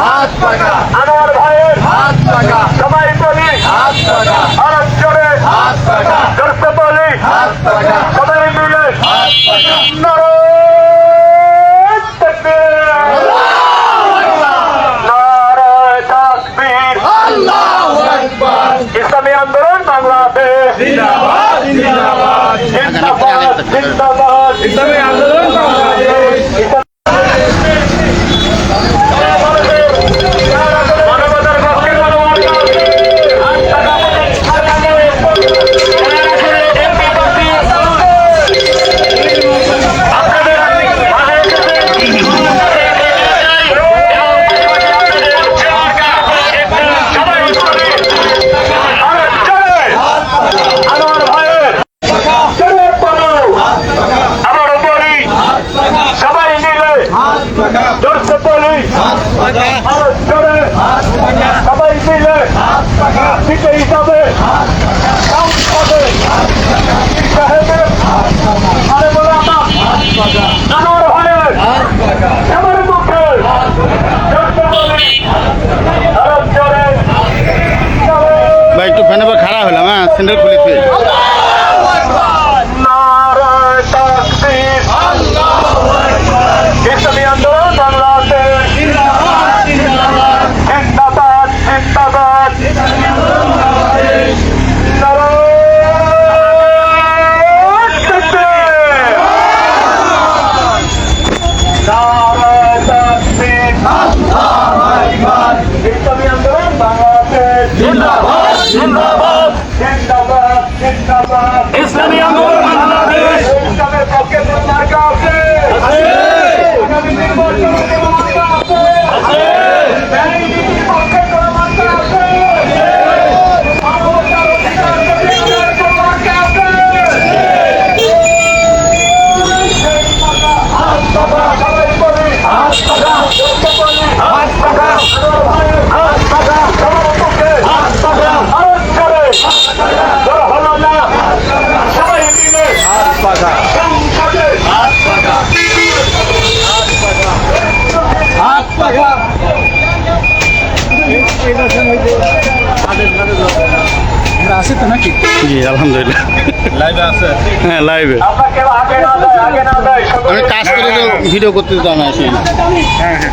হাত পাকা আনোয়ার ভাইয়ের হাত পাকা সবাই বলি। হাত পাকা আরব জোরে হাত পাকা দর্শক বলি। হাত পাকা সবাই মিলে হাত পাকা হ্যাঁ লাইভে আমি কাজ করে ভিডিও করতে জানা আমি আসি হ্যাঁ হ্যাঁ।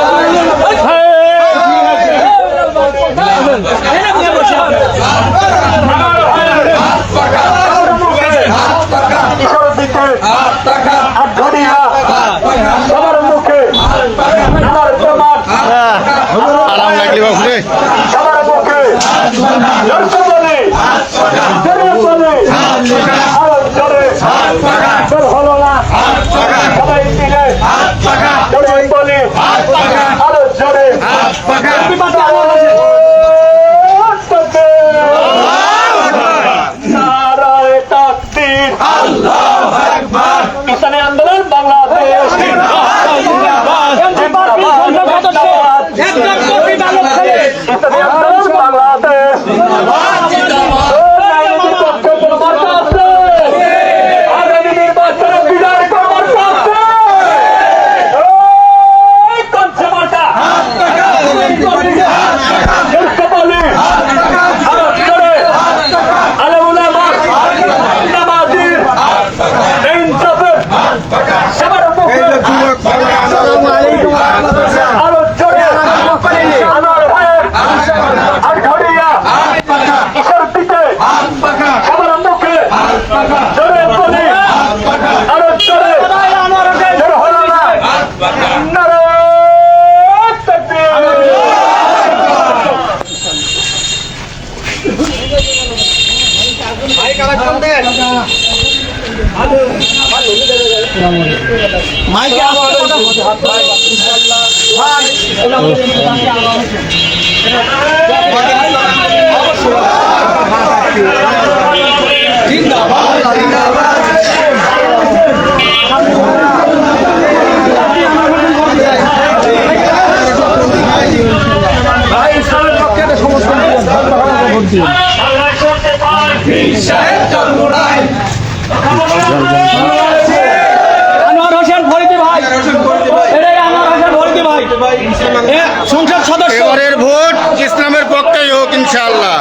সংসদ সদস্য। এবারের ভোট ইসলামের পক্ষেই হোক ইনশাআল্লাহ।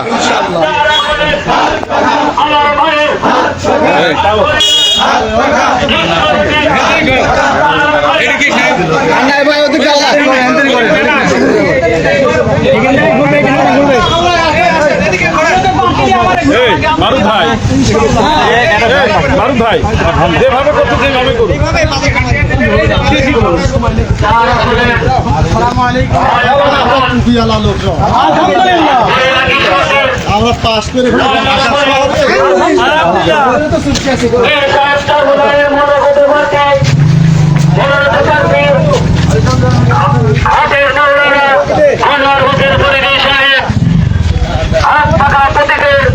আমরা এবার অধিকার মারুদ ভাই। মারুদ ভাই, যেভাবে করতো সেভাবে করুন। আমরা পাস করে হাতের পরিবেশনে হাত থাকা প্রতিদিন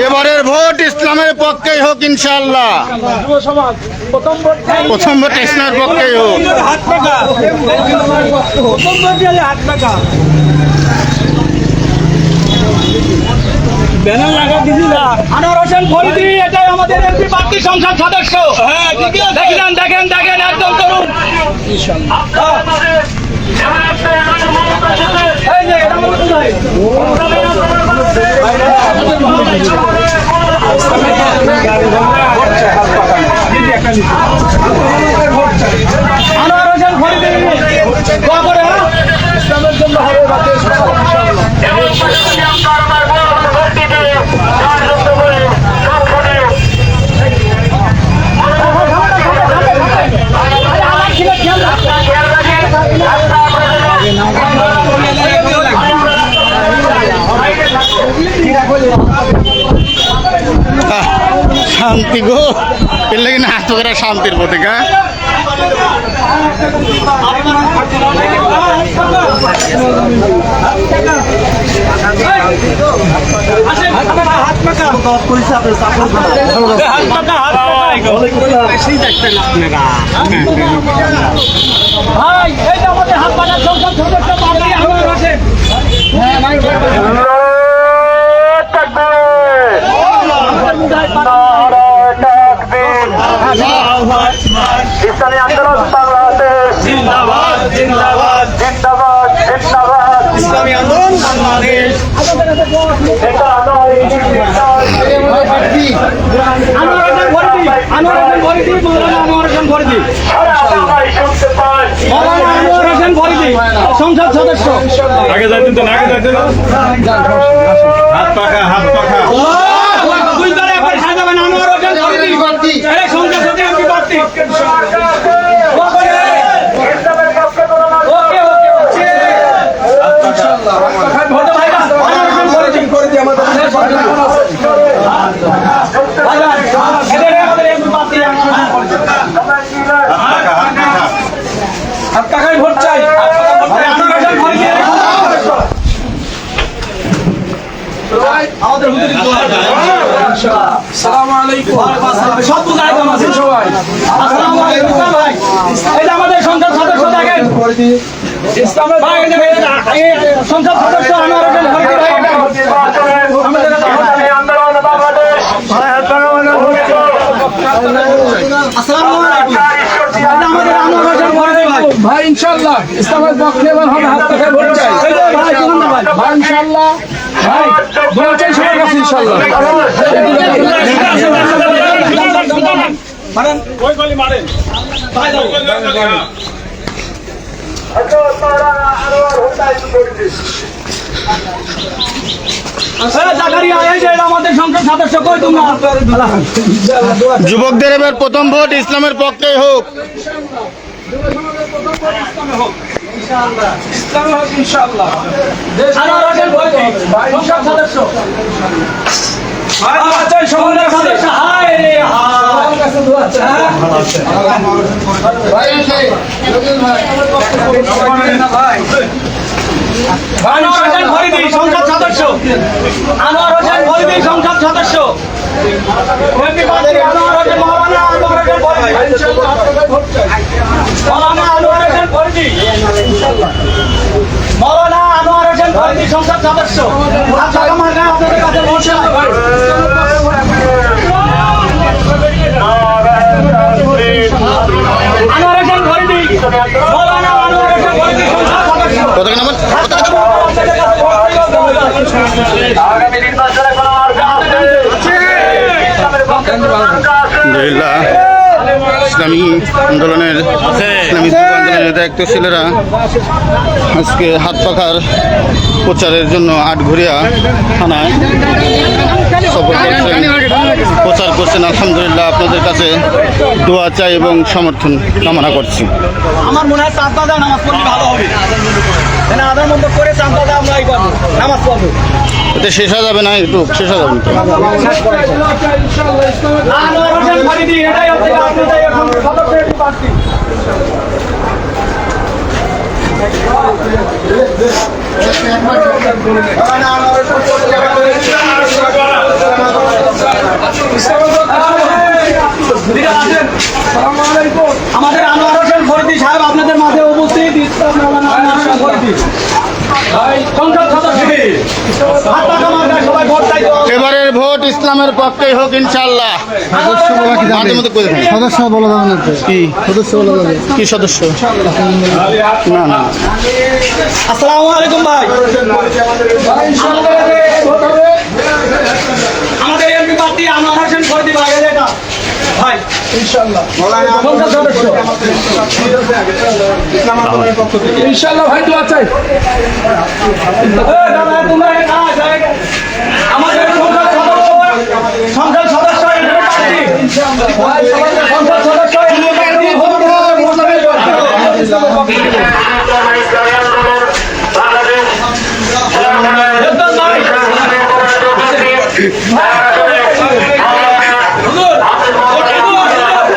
এবারের ভোট ইসলামের পক্ষেই হোক ইনশাল্লাহ প্রথম ভোট ইসলামের পক্ষেই হোক। ব্যানার লাগা না আনোয়ার হোসেন ফরিদি এটাই আমাদের এমপি পার্টি সংসদ সদস্য হ্যাঁ দেখেন দেখেন দেখেন একদম তরুণ এবার ইসলামের জন্য হবে বাতে এবং শান্তি গো এর লাগে না হাত করে শান্তির প্রতীকা ভাই ইসলামী আন্দোলন বাংলাদেশ জিন্দাবাদ জিন্দাবাদ জিন্দাবাদ জিন্দাবাদ আন্দোলন বাংলাদেশ মৌলানা বাংলায় শুনতে পাই আনোয়ার হোসেন ফরিদি সংসদ সদস্য। আগে যাইতেন তো আগে যাইতেন হাত পাখা হাত পাখা। দুই দলে একবার সাজাবেন আনোয়ার হোসেন ফরিদি এই সংসদ সদস্য এমপি প্রার্থী ইসলামের পক্ষে কোনো মানুষ ওকে ওকে ওকে ভোট ভাইরা আনোয়ার হোসেন ফরিদি ফরিদি আমাদের এদের আমাদের এমপি প্রার্থী আনোয়ার হোসেন ফরিদি হাত টাকায় ভোট চাই আনোয়ার হোসেন ফরিদি আমাদের হুজুরি আসসালামু আলাইকুম সব বুঝাই কম আছে সবাই আসসালামু আলাইকুম ভাই এই যে আমাদের সংসদ সদস্য দেখেন ইসলামের ভাই এই যে এই সংসদ সদস্য আনোয়ার হোসেন ফরিদি ভাই। আমাদের ইসলামী আন্দোলন বাংলাদেশ আসসালামু আলাইকুম। এই যে আমাদের আনোয়ার হোসেন ফরিদি ভাই। ভাই ইনশাল্লাহ ইসলামের পক্ষে এবার হবে হাত পাখায় ভোট চাই। ভাই কেমন ভাই? ইনশাল্লাহ ভাই ভোট চাই সবার কাছে ইনশাল্লাহ মানেন ওই গলি মারেন। ভাই যুবকদের এবার প্রথম ভোট ইসলামের পক্ষেই হোক। ইনশাল্লাহ আনোয়ার হোসেন আনোয়ার হোসেন ফরিদি সংসদ সদস্য আনোয়ার হোসেন ফরিদি সদস্য আনোয়ার হোসেন মৌলানা আনোয়ার হোসেন ফরিদি মৌলানা আনোয়ার হোসেন ফরিদি সংসদ সদস্য। আচ্ছা আপনাদের কাছে বলছে আনোয়ার হোসেন ফরিদি মৌলানা আনোয়ার হোসেন ফরিদি সংসদ সদস্য। আগামী নির্বাচনে কোনো আলহামদুলিল্লাহ। ইসলামী আন্দোলনের ইসলামী আন্দোলনের দায়িত্ব ছেলেরা আজকে হাত পাখার প্রচারের জন্য আটঘরিয়া থানায় সফর করছেন প্রচার করছেন আলহামদুলিল্লাহ আপনাদের কাছে দোয়া চাই এবং সমর্থন কামনা করছি আমার মনে হয় চাঁদ দাদা নামাজ পড়লে ভালো হবে মানে আধার মধ্যে করে চাঁদ দাদা আমরা নামাজ পড়ব এতে শেষ হয়ে যাবে না একটু শেষ হয়ে যাবে আনোয়ার হোসেন ফরিদি এটাই হচ্ছে আপনাদের এখন সদস্য প্রার্থী আমাদের আনোয়ার হোসেন ফরিদি সাহেব আপনাদের মাঝে উপস্থিত। এবারের ভোট ইসলামের পক্ষেই হোক ইনশাল্লাহ। সদস্য বলে না কি? সদস্য বলে দেবে কি সদস্য? না না আসসালামু আলাইকুম ভাই আমাদের এতে ভোট হবে। আমাদের এমপি প্রার্থী ফরিদি ভাই এই এটা ভাই ইনশাআল্লাহ সংসদ সদস্য। ইনশাল্লাহ ভাই দোয়া চাই। দাদা, তোমরা। আমাদের সংসদ সদস্য। সংসদ সদস্য এমপি প্রার্থী সংসদ সদস্য এমপি প্রার্থী ভোট দেওয়ার ভোট দেওয়ার যোগদান ভাই হুজুর, ভোট দেবো, আমাদের এমপি প্রার্থী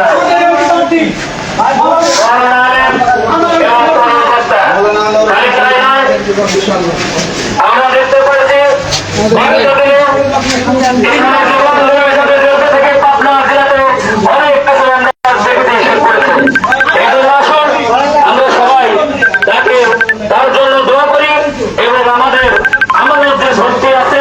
আমরা দেখতে পাচ্ছি ভারতের থেকে পাবনা জেলাতে অনেক কিছু আমরা দেখতে শুরু করেছে এই জন্য আসুন আমরা সবাই তাকে তার জন্য দোয়া করি এবং আমাদের আমাদের যে শক্তি আছে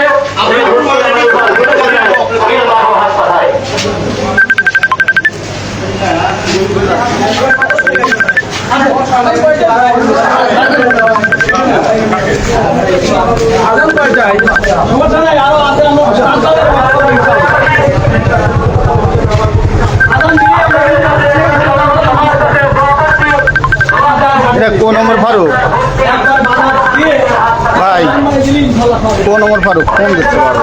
হাসপাতাল সমস্যা নাই, আরও আছে, আমরা সন্তানের ভালো করে দিতে হবে। কোন ওমর ফারুক? ভাই। কোন ওমর ফারুক? দিতে পারব